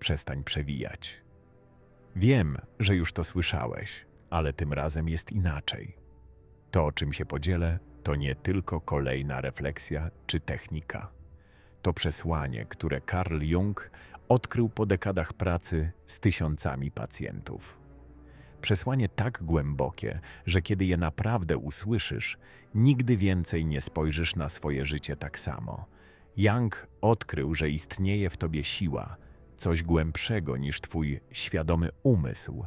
przestań przewijać. Wiem, że już to słyszałeś, ale tym razem jest inaczej. To, o czym się podzielę, to nie tylko kolejna refleksja czy technika. To przesłanie, które Carl Jung odkrył po dekadach pracy z tysiącami pacjentów. Przesłanie tak głębokie, że kiedy je naprawdę usłyszysz, nigdy więcej nie spojrzysz na swoje życie tak samo. Young odkrył, że istnieje w tobie siła, coś głębszego niż twój świadomy umysł,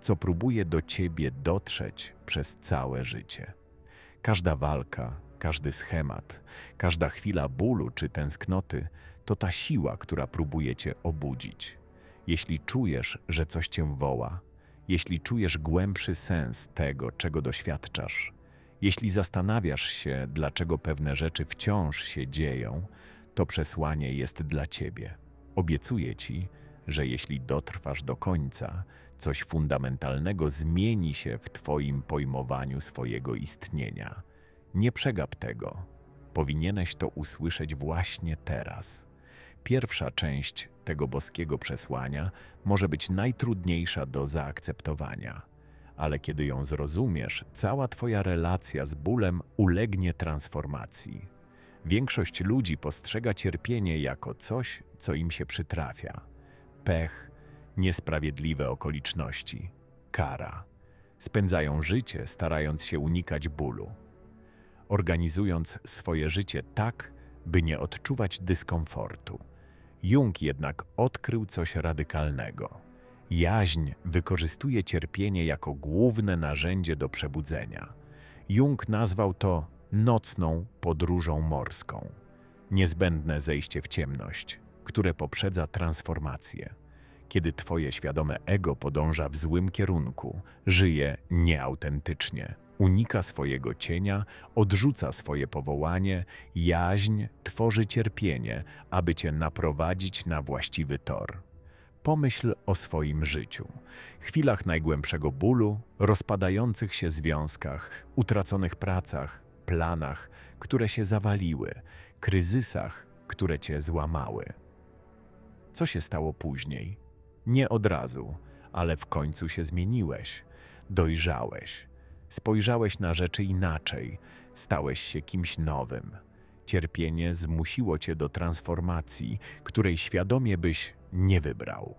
co próbuje do ciebie dotrzeć przez całe życie. Każda walka, każdy schemat, każda chwila bólu czy tęsknoty to ta siła, która próbuje cię obudzić. Jeśli czujesz, że coś cię woła, jeśli czujesz głębszy sens tego, czego doświadczasz, jeśli zastanawiasz się, dlaczego pewne rzeczy wciąż się dzieją, to przesłanie jest dla ciebie. Obiecuję ci, że jeśli dotrwasz do końca, coś fundamentalnego zmieni się w twoim pojmowaniu swojego istnienia. Nie przegap tego. Powinieneś to usłyszeć właśnie teraz. Pierwsza część tego boskiego przesłania może być najtrudniejsza do zaakceptowania, ale kiedy ją zrozumiesz, cała Twoja relacja z bólem ulegnie transformacji. Większość ludzi postrzega cierpienie jako coś, co im się przytrafia. Pech, niesprawiedliwe okoliczności, kara. Spędzają życie, starając się unikać bólu organizując swoje życie tak, by nie odczuwać dyskomfortu. Jung jednak odkrył coś radykalnego. Jaźń wykorzystuje cierpienie jako główne narzędzie do przebudzenia. Jung nazwał to nocną podróżą morską. Niezbędne zejście w ciemność, które poprzedza transformację. Kiedy twoje świadome ego podąża w złym kierunku, żyje nieautentycznie unika swojego cienia, odrzuca swoje powołanie, jaźń tworzy cierpienie, aby cię naprowadzić na właściwy tor. Pomyśl o swoim życiu, chwilach najgłębszego bólu, rozpadających się związkach, utraconych pracach, planach, które się zawaliły, kryzysach, które cię złamały. Co się stało później? Nie od razu, ale w końcu się zmieniłeś, dojrzałeś Spojrzałeś na rzeczy inaczej, stałeś się kimś nowym. Cierpienie zmusiło cię do transformacji, której świadomie byś nie wybrał.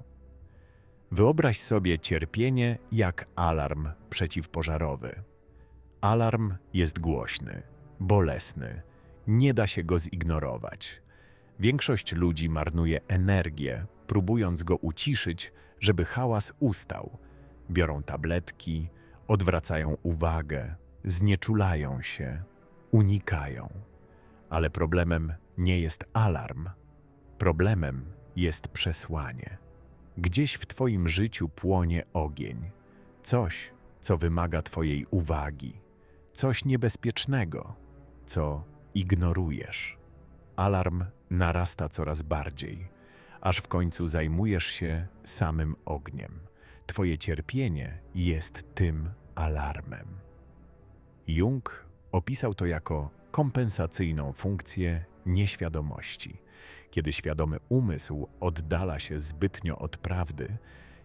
Wyobraź sobie cierpienie jak alarm przeciwpożarowy. Alarm jest głośny, bolesny, nie da się go zignorować. Większość ludzi marnuje energię, próbując go uciszyć, żeby hałas ustał. Biorą tabletki, odwracają uwagę, znieczulają się, unikają. Ale problemem nie jest alarm, problemem jest przesłanie. Gdzieś w Twoim życiu płonie ogień, coś, co wymaga Twojej uwagi, coś niebezpiecznego, co ignorujesz. Alarm narasta coraz bardziej, aż w końcu zajmujesz się samym ogniem. Twoje cierpienie jest tym alarmem. Jung opisał to jako kompensacyjną funkcję nieświadomości. Kiedy świadomy umysł oddala się zbytnio od prawdy,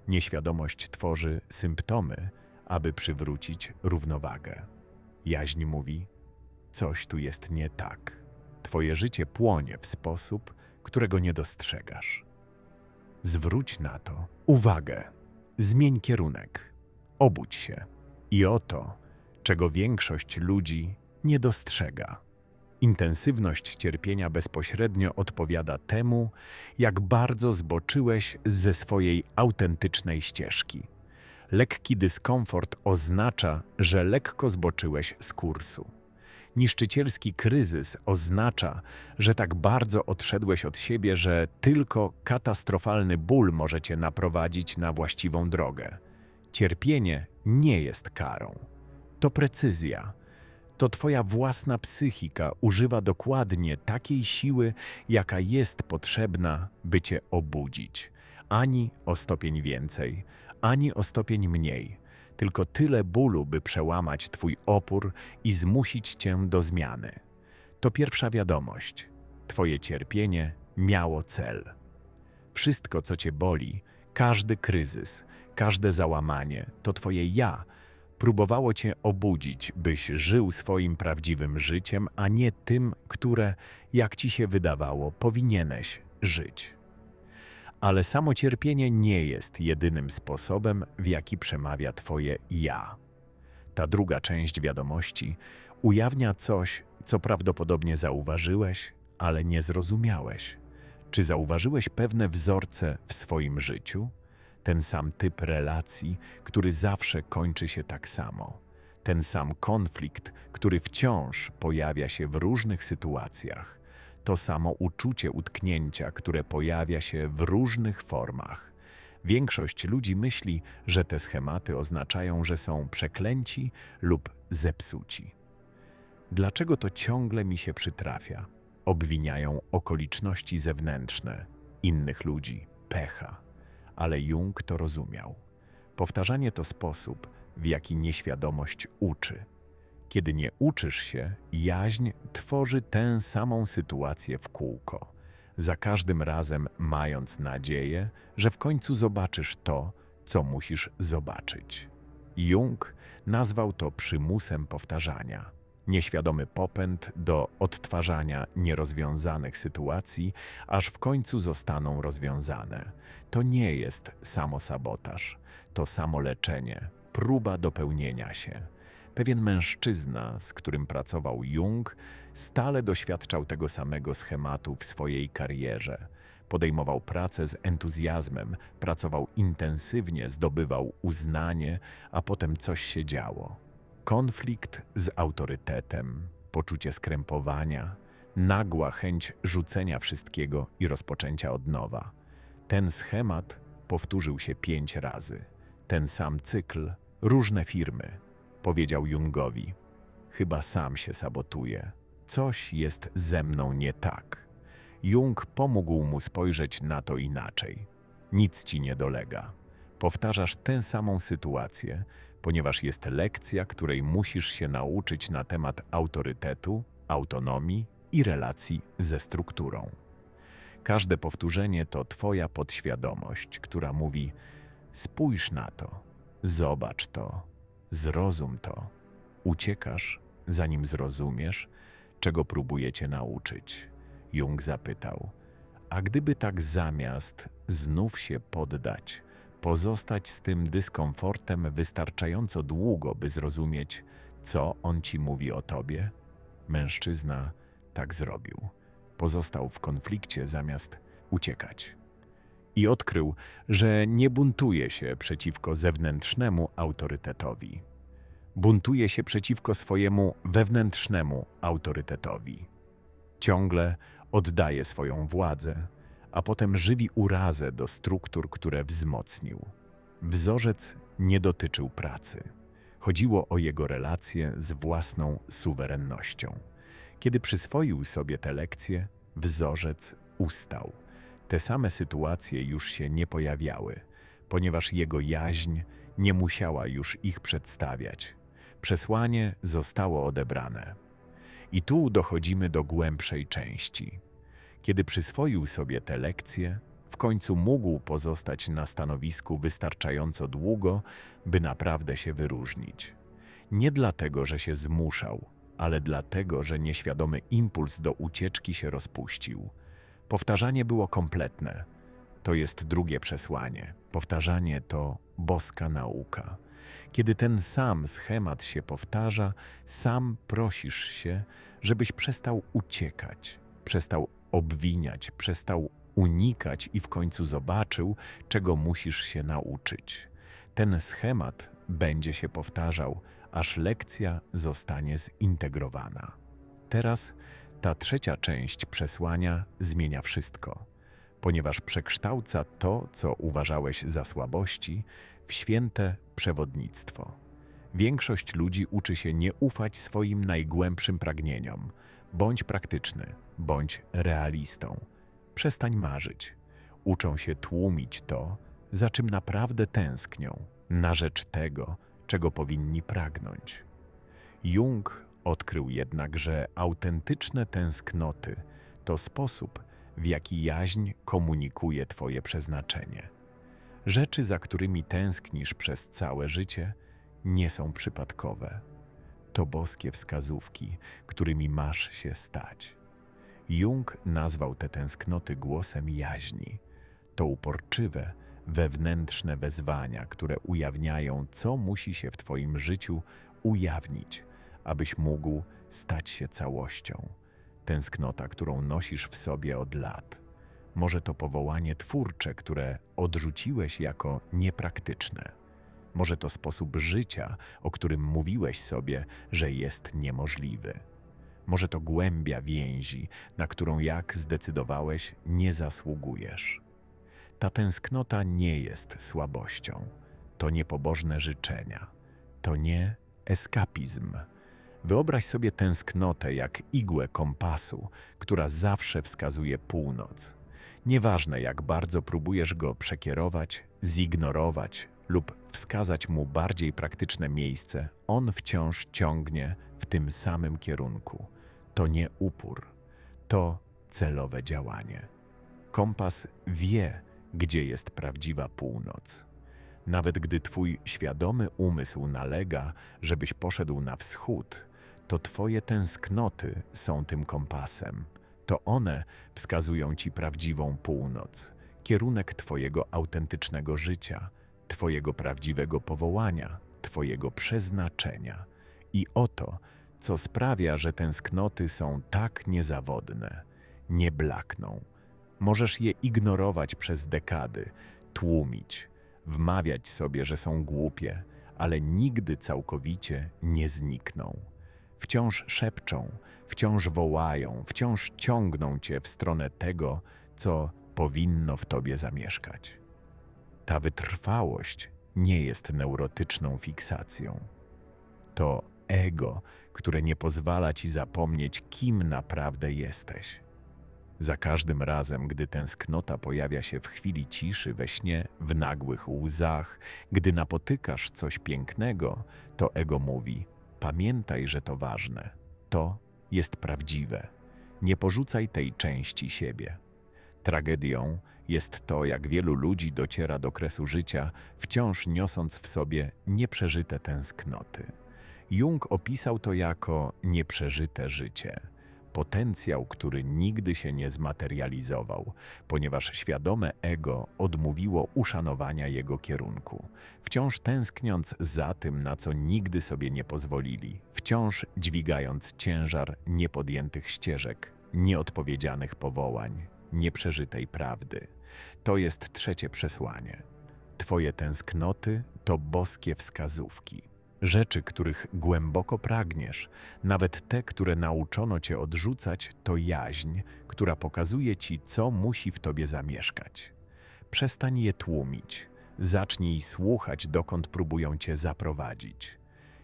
nieświadomość tworzy symptomy, aby przywrócić równowagę. Jaźń mówi: Coś tu jest nie tak. Twoje życie płonie w sposób, którego nie dostrzegasz. Zwróć na to uwagę. Zmień kierunek. Obudź się. I oto, czego większość ludzi nie dostrzega. Intensywność cierpienia bezpośrednio odpowiada temu, jak bardzo zboczyłeś ze swojej autentycznej ścieżki. Lekki dyskomfort oznacza, że lekko zboczyłeś z kursu. Niszczycielski kryzys oznacza, że tak bardzo odszedłeś od siebie, że tylko katastrofalny ból może cię naprowadzić na właściwą drogę. Cierpienie nie jest karą. To precyzja. To Twoja własna psychika używa dokładnie takiej siły, jaka jest potrzebna, by Cię obudzić. Ani o stopień więcej, ani o stopień mniej. Tylko tyle bólu, by przełamać Twój opór i zmusić Cię do zmiany. To pierwsza wiadomość. Twoje cierpienie miało cel. Wszystko, co cię boli, każdy kryzys, każde załamanie, to twoje ja próbowało cię obudzić, byś żył swoim prawdziwym życiem, a nie tym, które, jak ci się wydawało, powinieneś żyć. Ale samo cierpienie nie jest jedynym sposobem, w jaki przemawia twoje ja. Ta druga część wiadomości ujawnia coś, co prawdopodobnie zauważyłeś, ale nie zrozumiałeś. Czy zauważyłeś pewne wzorce w swoim życiu? Ten sam typ relacji, który zawsze kończy się tak samo. Ten sam konflikt, który wciąż pojawia się w różnych sytuacjach. To samo uczucie utknięcia, które pojawia się w różnych formach. Większość ludzi myśli, że te schematy oznaczają, że są przeklęci lub zepsuci. Dlaczego to ciągle mi się przytrafia? Obwiniają okoliczności zewnętrzne, innych ludzi, pecha. Ale Jung to rozumiał. Powtarzanie to sposób, w jaki nieświadomość uczy. Kiedy nie uczysz się, jaźń tworzy tę samą sytuację w kółko, za każdym razem mając nadzieję, że w końcu zobaczysz to, co musisz zobaczyć. Jung nazwał to przymusem powtarzania. Nieświadomy popęd do odtwarzania nierozwiązanych sytuacji, aż w końcu zostaną rozwiązane. To nie jest samosabotaż, to samoleczenie, próba dopełnienia się. Pewien mężczyzna, z którym pracował Jung, stale doświadczał tego samego schematu w swojej karierze. Podejmował pracę z entuzjazmem, pracował intensywnie, zdobywał uznanie, a potem coś się działo. Konflikt z autorytetem, poczucie skrępowania, nagła chęć rzucenia wszystkiego i rozpoczęcia od nowa. Ten schemat powtórzył się pięć razy. Ten sam cykl, różne firmy, powiedział Jungowi. Chyba sam się sabotuje. Coś jest ze mną nie tak. Jung pomógł mu spojrzeć na to inaczej. Nic ci nie dolega. Powtarzasz tę samą sytuację, ponieważ jest lekcja, której musisz się nauczyć na temat autorytetu, autonomii i relacji ze strukturą. Każde powtórzenie to Twoja podświadomość, która mówi: spójrz na to, zobacz to, zrozum to. Uciekasz, zanim zrozumiesz, czego próbuje cię nauczyć. Jung zapytał: A gdyby tak zamiast znów się poddać, pozostać z tym dyskomfortem wystarczająco długo, by zrozumieć, co on ci mówi o tobie? Mężczyzna tak zrobił. Pozostał w konflikcie zamiast uciekać. I odkrył, że nie buntuje się przeciwko zewnętrznemu autorytetowi. Buntuje się przeciwko swojemu wewnętrznemu autorytetowi. Ciągle oddaje swoją władzę, a potem żywi urazę do struktur, które wzmocnił. Wzorzec nie dotyczył pracy. Chodziło o jego relacje z własną suwerennością. Kiedy przyswoił sobie te lekcje, wzorzec ustał. Te same sytuacje już się nie pojawiały, ponieważ jego jaźń nie musiała już ich przedstawiać. Przesłanie zostało odebrane. I tu dochodzimy do głębszej części. Kiedy przyswoił sobie te lekcje, w końcu mógł pozostać na stanowisku wystarczająco długo, by naprawdę się wyróżnić. Nie dlatego, że się zmuszał, ale dlatego, że nieświadomy impuls do ucieczki się rozpuścił. Powtarzanie było kompletne. To jest drugie przesłanie. Powtarzanie to boska nauka. Kiedy ten sam schemat się powtarza, sam prosisz się, żebyś przestał uciekać, przestał obwiniać, przestał unikać i w końcu zobaczył, czego musisz się nauczyć. Ten schemat będzie się powtarzał, aż lekcja zostanie zintegrowana. Teraz ta trzecia część przesłania zmienia wszystko, ponieważ przekształca to, co uważałeś za słabości, w święte przewodnictwo. Większość ludzi uczy się nie ufać swoim najgłębszym pragnieniom. Bądź praktyczny, bądź realistą. Przestań marzyć. Uczą się tłumić to, za czym naprawdę tęsknią, na rzecz tego, czego powinni pragnąć. Jung odkrył jednak, że autentyczne tęsknoty to sposób, w jaki jaźń komunikuje Twoje przeznaczenie. Rzeczy, za którymi tęsknisz przez całe życie, nie są przypadkowe. To boskie wskazówki, którymi masz się stać. Jung nazwał te tęsknoty głosem jaźni. To uporczywe, wewnętrzne wezwania, które ujawniają, co musi się w Twoim życiu ujawnić, abyś mógł stać się całością. Tęsknota, którą nosisz w sobie od lat. Może to powołanie twórcze, które odrzuciłeś jako niepraktyczne. Może to sposób życia, o którym mówiłeś sobie, że jest niemożliwy. Może to głębia więzi, na którą jak zdecydowałeś, nie zasługujesz. Ta tęsknota nie jest słabością, to niepobożne życzenia, to nie eskapizm. Wyobraź sobie tęsknotę jak igłę kompasu, która zawsze wskazuje północ. Nieważne jak bardzo próbujesz go przekierować, zignorować lub wskazać mu bardziej praktyczne miejsce, on wciąż ciągnie w tym samym kierunku. To nie upór, to celowe działanie. Kompas wie, gdzie jest prawdziwa północ. Nawet gdy twój świadomy umysł nalega, żebyś poszedł na wschód, to twoje tęsknoty są tym kompasem. To one wskazują ci prawdziwą północ, kierunek twojego autentycznego życia, twojego prawdziwego powołania, twojego przeznaczenia. I oto, co sprawia, że tęsknoty są tak niezawodne, nie blakną. Możesz je ignorować przez dekady, tłumić, wmawiać sobie, że są głupie, ale nigdy całkowicie nie znikną. Wciąż szepczą, wciąż wołają, wciąż ciągną cię w stronę tego, co powinno w tobie zamieszkać. Ta wytrwałość nie jest neurotyczną fiksacją. To ego, które nie pozwala ci zapomnieć, kim naprawdę jesteś. Za każdym razem, gdy tęsknota pojawia się w chwili ciszy, we śnie, w nagłych łzach, gdy napotykasz coś pięknego, to ego mówi: Pamiętaj, że to ważne, to jest prawdziwe. Nie porzucaj tej części siebie. Tragedią jest to, jak wielu ludzi dociera do kresu życia, wciąż niosąc w sobie nieprzeżyte tęsknoty. Jung opisał to jako nieprzeżyte życie potencjał, który nigdy się nie zmaterializował, ponieważ świadome ego odmówiło uszanowania jego kierunku, wciąż tęskniąc za tym, na co nigdy sobie nie pozwolili, wciąż dźwigając ciężar niepodjętych ścieżek, nieodpowiedzianych powołań, nieprzeżytej prawdy. To jest trzecie przesłanie. Twoje tęsknoty to boskie wskazówki Rzeczy, których głęboko pragniesz, nawet te, które nauczono cię odrzucać, to jaźń, która pokazuje ci, co musi w tobie zamieszkać. Przestań je tłumić, zacznij słuchać, dokąd próbują cię zaprowadzić.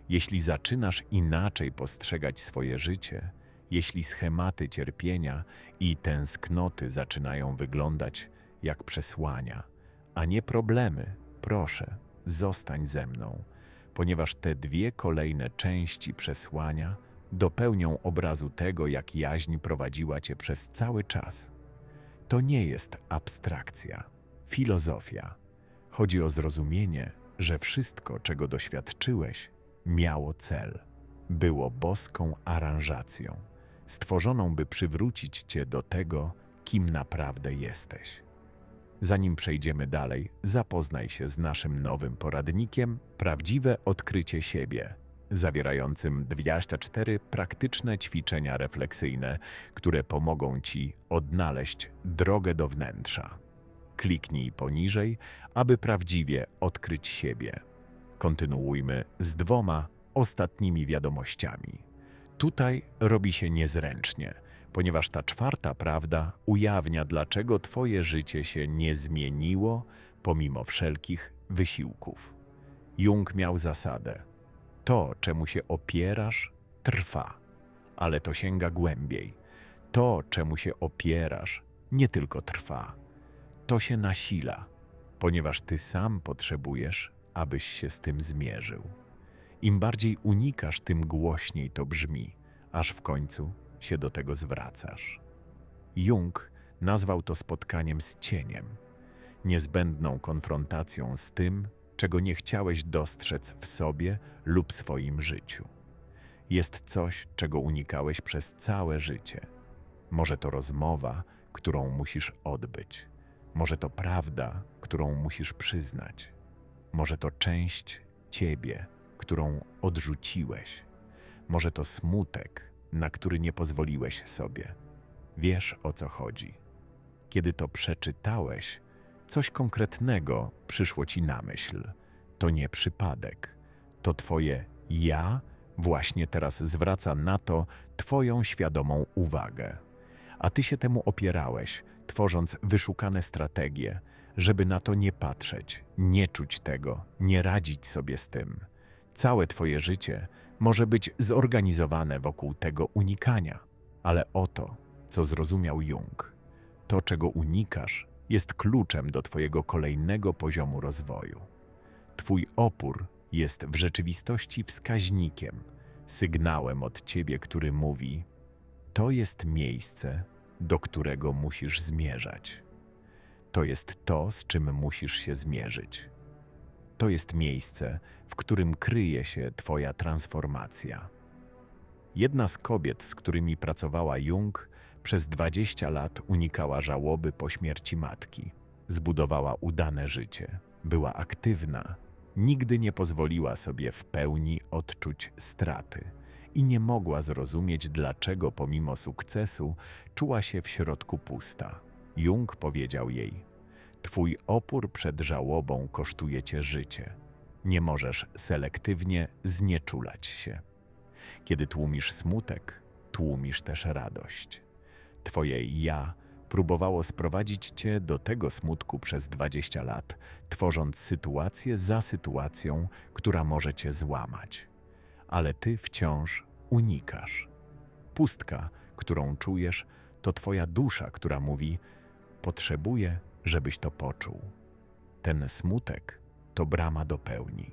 Jeśli zaczynasz inaczej postrzegać swoje życie, jeśli schematy cierpienia i tęsknoty zaczynają wyglądać jak przesłania, a nie problemy, proszę, zostań ze mną ponieważ te dwie kolejne części przesłania dopełnią obrazu tego, jak jaźń prowadziła cię przez cały czas. To nie jest abstrakcja, filozofia. Chodzi o zrozumienie, że wszystko, czego doświadczyłeś, miało cel, było boską aranżacją, stworzoną, by przywrócić cię do tego, kim naprawdę jesteś. Zanim przejdziemy dalej, zapoznaj się z naszym nowym poradnikiem Prawdziwe odkrycie siebie, zawierającym 24 praktyczne ćwiczenia refleksyjne, które pomogą Ci odnaleźć drogę do wnętrza. Kliknij poniżej, aby prawdziwie odkryć siebie. Kontynuujmy z dwoma ostatnimi wiadomościami. Tutaj robi się niezręcznie – ponieważ ta czwarta prawda ujawnia, dlaczego Twoje życie się nie zmieniło pomimo wszelkich wysiłków. Jung miał zasadę: to, czemu się opierasz, trwa, ale to sięga głębiej. To, czemu się opierasz, nie tylko trwa, to się nasila, ponieważ Ty sam potrzebujesz, abyś się z tym zmierzył. Im bardziej unikasz, tym głośniej to brzmi, aż w końcu się do tego zwracasz. Jung nazwał to spotkaniem z cieniem, niezbędną konfrontacją z tym, czego nie chciałeś dostrzec w sobie lub swoim życiu. Jest coś, czego unikałeś przez całe życie. Może to rozmowa, którą musisz odbyć. Może to prawda, którą musisz przyznać. Może to część ciebie, którą odrzuciłeś. Może to smutek, na który nie pozwoliłeś sobie. Wiesz o co chodzi. Kiedy to przeczytałeś, coś konkretnego przyszło ci na myśl. To nie przypadek. To twoje ja właśnie teraz zwraca na to twoją świadomą uwagę. A ty się temu opierałeś, tworząc wyszukane strategie, żeby na to nie patrzeć, nie czuć tego, nie radzić sobie z tym. Całe twoje życie może być zorganizowane wokół tego unikania, ale oto, co zrozumiał Jung, to czego unikasz, jest kluczem do twojego kolejnego poziomu rozwoju. Twój opór jest w rzeczywistości wskaźnikiem, sygnałem od ciebie, który mówi: To jest miejsce, do którego musisz zmierzać. To jest to, z czym musisz się zmierzyć. To jest miejsce, w którym kryje się Twoja transformacja. Jedna z kobiet, z którymi pracowała Jung, przez 20 lat unikała żałoby po śmierci matki. Zbudowała udane życie, była aktywna, nigdy nie pozwoliła sobie w pełni odczuć straty i nie mogła zrozumieć, dlaczego pomimo sukcesu czuła się w środku pusta. Jung powiedział jej: Twój opór przed żałobą kosztuje cię życie. Nie możesz selektywnie znieczulać się. Kiedy tłumisz smutek, tłumisz też radość. Twoje ja próbowało sprowadzić cię do tego smutku przez 20 lat, tworząc sytuację za sytuacją, która może cię złamać. Ale ty wciąż unikasz. Pustka, którą czujesz, to twoja dusza, która mówi: Potrzebuję, żebyś to poczuł. Ten smutek to brama do pełni.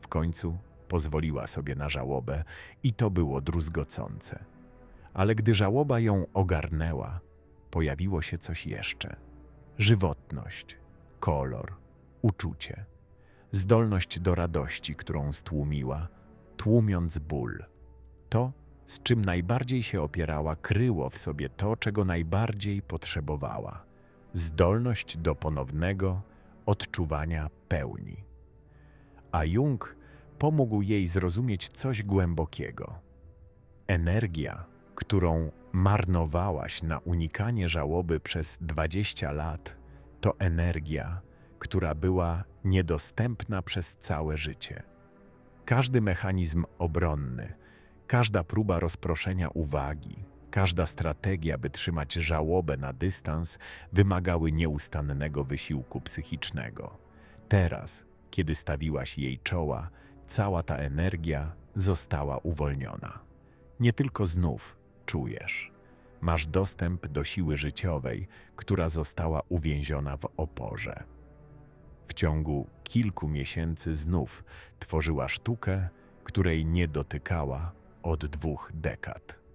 W końcu pozwoliła sobie na żałobę i to było druzgocące. Ale gdy żałoba ją ogarnęła, pojawiło się coś jeszcze: żywotność, kolor, uczucie, zdolność do radości, którą stłumiła, tłumiąc ból. To, z czym najbardziej się opierała, kryło w sobie to, czego najbardziej potrzebowała zdolność do ponownego odczuwania pełni. A Jung pomógł jej zrozumieć coś głębokiego. Energia, którą marnowałaś na unikanie żałoby przez 20 lat, to energia, która była niedostępna przez całe życie. Każdy mechanizm obronny, każda próba rozproszenia uwagi, każda strategia, by trzymać żałobę na dystans, wymagały nieustannego wysiłku psychicznego. Teraz, kiedy stawiłaś jej czoła, cała ta energia została uwolniona. Nie tylko znów czujesz. Masz dostęp do siły życiowej, która została uwięziona w oporze. W ciągu kilku miesięcy znów tworzyła sztukę, której nie dotykała od dwóch dekad.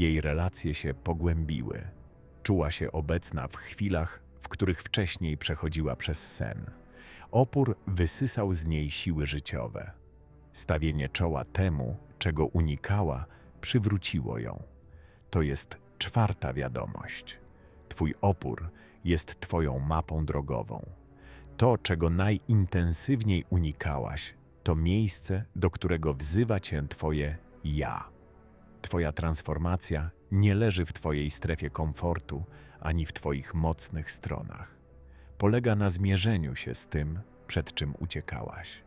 Jej relacje się pogłębiły. Czuła się obecna w chwilach, w których wcześniej przechodziła przez sen. Opór wysysał z niej siły życiowe. Stawienie czoła temu, czego unikała, przywróciło ją. To jest czwarta wiadomość. Twój opór jest Twoją mapą drogową. To, czego najintensywniej unikałaś, to miejsce, do którego wzywa Cię Twoje ja. Twoja transformacja nie leży w Twojej strefie komfortu ani w Twoich mocnych stronach. Polega na zmierzeniu się z tym, przed czym uciekałaś.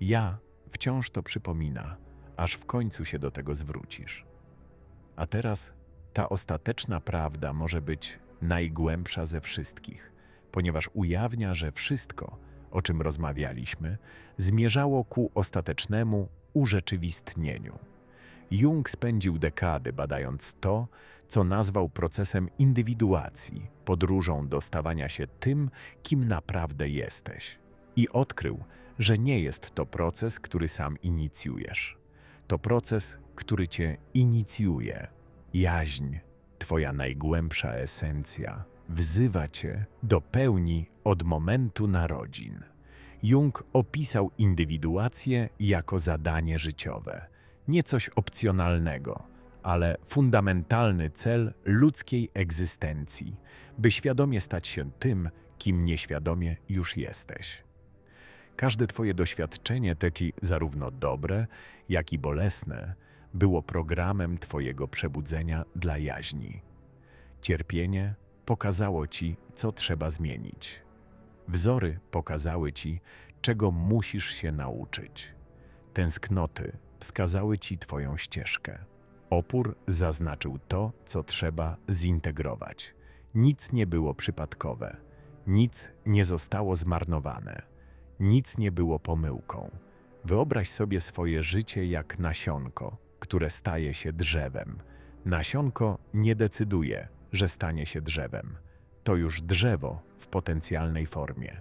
Ja wciąż to przypomina, aż w końcu się do tego zwrócisz. A teraz ta ostateczna prawda może być najgłębsza ze wszystkich, ponieważ ujawnia, że wszystko, o czym rozmawialiśmy, zmierzało ku ostatecznemu urzeczywistnieniu. Jung spędził dekady badając to, co nazwał procesem indywiduacji, podróżą do stawania się tym, kim naprawdę jesteś. I odkrył, że nie jest to proces, który sam inicjujesz. To proces, który cię inicjuje. Jaźń, Twoja najgłębsza esencja wzywa Cię do pełni od momentu narodzin. Jung opisał indywiduację jako zadanie życiowe, nie coś opcjonalnego, ale fundamentalny cel ludzkiej egzystencji, by świadomie stać się tym, kim nieświadomie już jesteś. Każde Twoje doświadczenie, takie zarówno dobre, jak i bolesne, było programem Twojego przebudzenia dla jaźni. Cierpienie pokazało Ci, co trzeba zmienić. Wzory pokazały Ci, czego musisz się nauczyć. Tęsknoty wskazały Ci Twoją ścieżkę. Opór zaznaczył to, co trzeba zintegrować. Nic nie było przypadkowe, nic nie zostało zmarnowane, nic nie było pomyłką. Wyobraź sobie swoje życie jak nasionko, które staje się drzewem. Nasionko nie decyduje, że stanie się drzewem. To już drzewo w potencjalnej formie.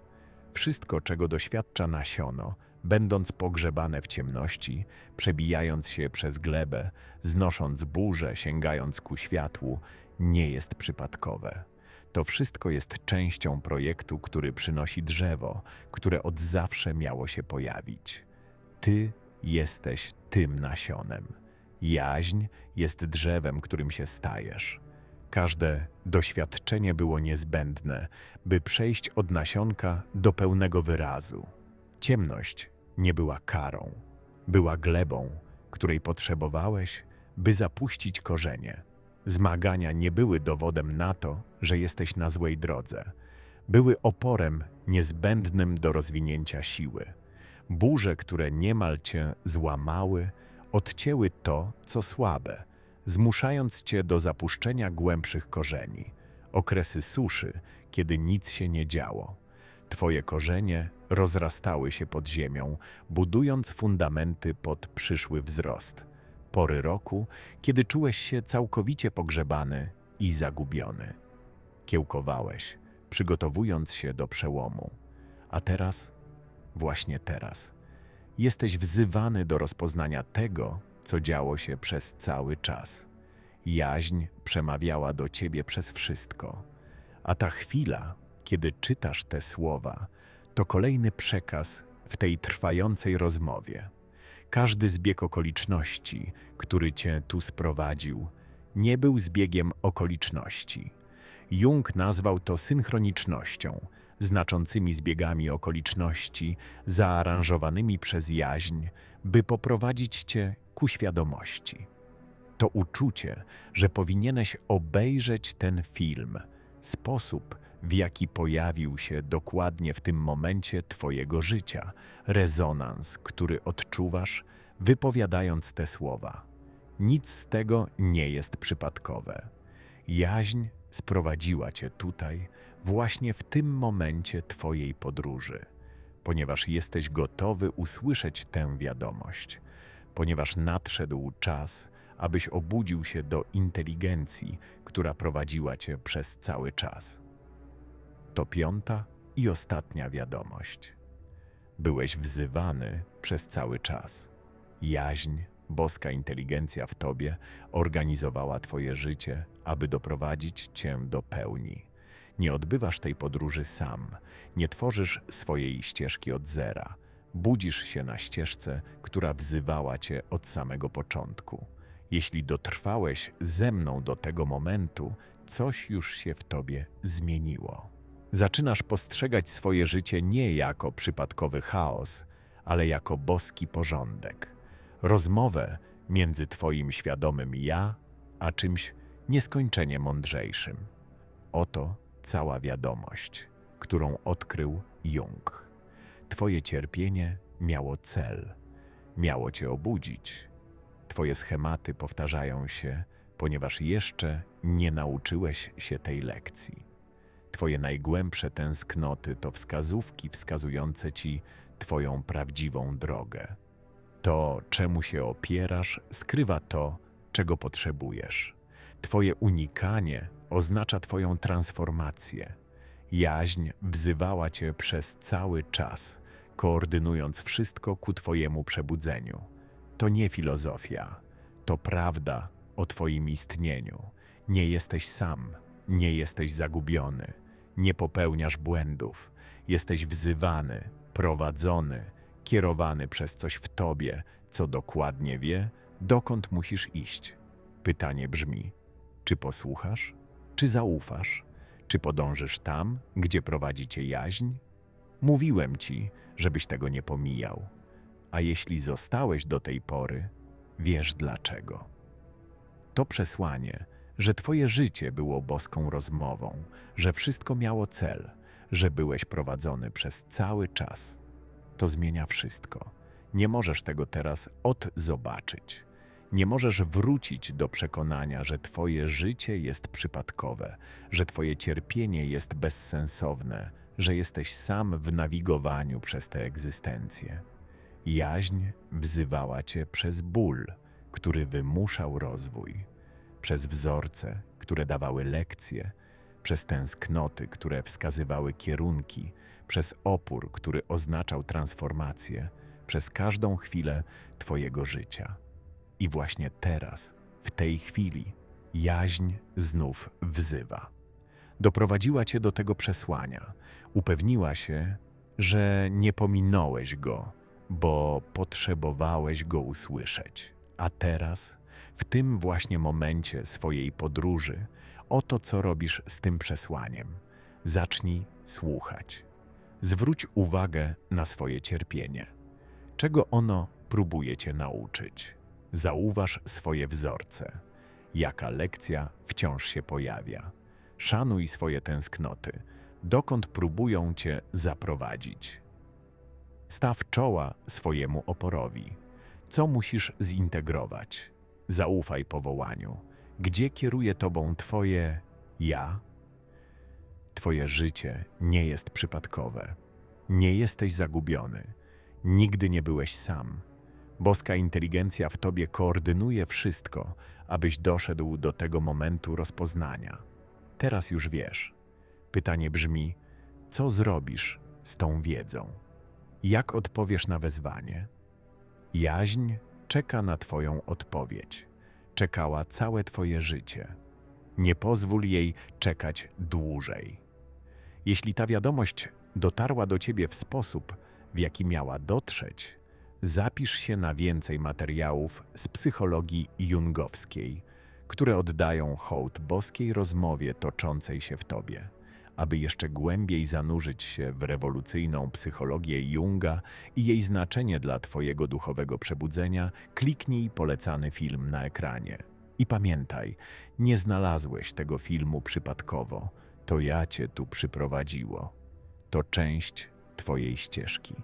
Wszystko, czego doświadcza nasiono, będąc pogrzebane w ciemności, przebijając się przez glebę, znosząc burzę, sięgając ku światłu, nie jest przypadkowe. To wszystko jest częścią projektu, który przynosi drzewo, które od zawsze miało się pojawić. Ty jesteś tym nasionem. Jaźń jest drzewem, którym się stajesz. Każde doświadczenie było niezbędne, by przejść od nasionka do pełnego wyrazu. Ciemność nie była karą, była glebą, której potrzebowałeś, by zapuścić korzenie. Zmagania nie były dowodem na to, że jesteś na złej drodze. Były oporem niezbędnym do rozwinięcia siły. Burze, które niemal cię złamały, odcięły to, co słabe, zmuszając cię do zapuszczenia głębszych korzeni. Okresy suszy, kiedy nic się nie działo. Twoje korzenie rozrastały się pod ziemią, budując fundamenty pod przyszły wzrost. Pory roku, kiedy czułeś się całkowicie pogrzebany i zagubiony. Kiełkowałeś, przygotowując się do przełomu. A teraz, właśnie teraz, jesteś wzywany do rozpoznania tego, co działo się przez cały czas. Jaźń przemawiała do ciebie przez wszystko, a ta chwila, kiedy czytasz te słowa, to kolejny przekaz w tej trwającej rozmowie. Każdy zbieg okoliczności, który cię tu sprowadził, nie był zbiegiem okoliczności. Jung nazwał to synchronicznością, znaczącymi zbiegami okoliczności zaaranżowanymi przez jaźń, by poprowadzić cię ku świadomości. To uczucie, że powinieneś obejrzeć ten film, sposób, w jaki pojawił się dokładnie w tym momencie Twojego życia, rezonans, który odczuwasz, wypowiadając te słowa. Nic z tego nie jest przypadkowe. Jaźń sprowadziła Cię tutaj właśnie w tym momencie Twojej podróży, ponieważ jesteś gotowy usłyszeć tę wiadomość, ponieważ nadszedł czas, abyś obudził się do inteligencji, która prowadziła Cię przez cały czas. To piąta i ostatnia wiadomość. Byłeś wzywany przez cały czas. Jaźń, boska inteligencja w Tobie organizowała Twoje życie, aby doprowadzić Cię do pełni. Nie odbywasz tej podróży sam, nie tworzysz swojej ścieżki od zera. Budzisz się na ścieżce, która wzywała Cię od samego początku. Jeśli dotrwałeś ze mną do tego momentu, coś już się w Tobie zmieniło. Zaczynasz postrzegać swoje życie nie jako przypadkowy chaos, ale jako boski porządek. Rozmowę między Twoim świadomym ja, a czymś nieskończenie mądrzejszym. Oto cała wiadomość, którą odkrył Jung. Twoje cierpienie miało cel, miało Cię obudzić. Twoje schematy powtarzają się, ponieważ jeszcze nie nauczyłeś się tej lekcji. Twoje najgłębsze tęsknoty to wskazówki wskazujące Ci Twoją prawdziwą drogę. To, czemu się opierasz, skrywa to, czego potrzebujesz. Twoje unikanie oznacza Twoją transformację. Jaźń wzywała Cię przez cały czas, koordynując wszystko ku Twojemu przebudzeniu. To nie filozofia, to prawda o Twoim istnieniu. Nie jesteś sam, nie jesteś zagubiony, nie popełniasz błędów. Jesteś wzywany, prowadzony, kierowany przez coś w tobie, co dokładnie wie, dokąd musisz iść. Pytanie brzmi: czy posłuchasz, czy zaufasz, czy podążysz tam, gdzie prowadzi cię jaźń? Mówiłem ci, żebyś tego nie pomijał. A jeśli zostałeś do tej pory, wiesz dlaczego. To przesłanie, że Twoje życie było boską rozmową, że wszystko miało cel, że byłeś prowadzony przez cały czas. To zmienia wszystko. Nie możesz tego teraz odzobaczyć. Nie możesz wrócić do przekonania, że Twoje życie jest przypadkowe, że Twoje cierpienie jest bezsensowne, że jesteś sam w nawigowaniu przez tę egzystencję. Jaźń wzywała Cię przez ból, który wymuszał rozwój przez wzorce, które dawały lekcje, przez tęsknoty, które wskazywały kierunki, przez opór, który oznaczał transformację, przez każdą chwilę Twojego życia. I właśnie teraz, w tej chwili, jaźń znów wzywa. Doprowadziła Cię do tego przesłania, upewniła się, że nie pominąłeś go, bo potrzebowałeś go usłyszeć. A teraz w tym właśnie momencie swojej podróży, oto co robisz z tym przesłaniem. Zacznij słuchać. Zwróć uwagę na swoje cierpienie. Czego ono próbuje cię nauczyć? Zauważ swoje wzorce. Jaka lekcja wciąż się pojawia? Szanuj swoje tęsknoty. Dokąd próbują cię zaprowadzić? Staw czoła swojemu oporowi. Co musisz zintegrować? Zaufaj powołaniu. Gdzie kieruje tobą Twoje ja? Twoje życie nie jest przypadkowe. Nie jesteś zagubiony. Nigdy nie byłeś sam. Boska inteligencja w tobie koordynuje wszystko, abyś doszedł do tego momentu rozpoznania. Teraz już wiesz. Pytanie brzmi: co zrobisz z tą wiedzą? Jak odpowiesz na wezwanie? Jaźń czeka na Twoją odpowiedź. Czekała całe Twoje życie. Nie pozwól jej czekać dłużej. Jeśli ta wiadomość dotarła do Ciebie w sposób, w jaki miała dotrzeć, zapisz się na więcej materiałów z psychologii jungowskiej, które oddają hołd boskiej rozmowie toczącej się w Tobie aby jeszcze głębiej zanurzyć się w rewolucyjną psychologię Junga i jej znaczenie dla Twojego duchowego przebudzenia, kliknij polecany film na ekranie. I pamiętaj, nie znalazłeś tego filmu przypadkowo, to ja Cię tu przyprowadziło. To część Twojej ścieżki.